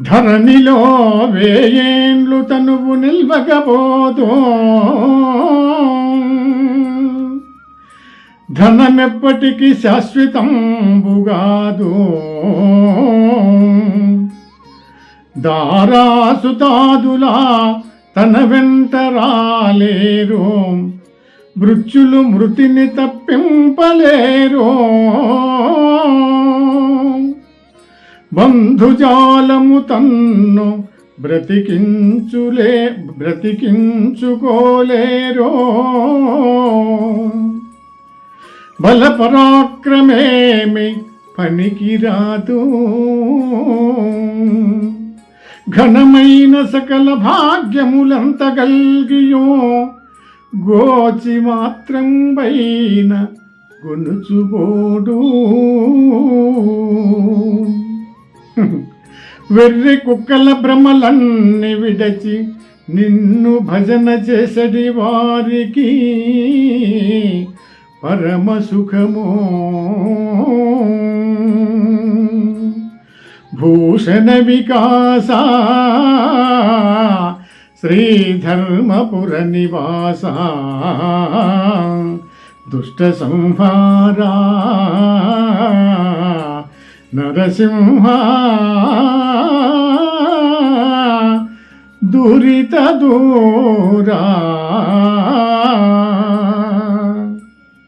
ధరణిలో వేయేండ్లు తనువు నిల్వకపోతో. ధనమెప్పటికి శాశ్వతంబుగాదు. దారాసుతాదులా తన వెంట రాలేరు. మృత్యులు మృతిని తప్పింపలేరు. బంధుజాలము తన్ను బ్రతికించులే బ్రతికించుకోలేరో. బలపరాక్రమేమి పనికిరాదు. ఘనమైన సకల భాగ్యములంత గల్గియో. గోచి మాత్రం పైన గొనుచుబోడు. వెర్రి కుక్కల భ్రమలన్నీ విడచి నిన్ను భజన చేసడి వారికి. పరమ సుఖమో. భూషణ వికాస. శ్రీధర్మపుర నివాస. దుష్ట సంహారా. నరసింహా. దురిత దూరా.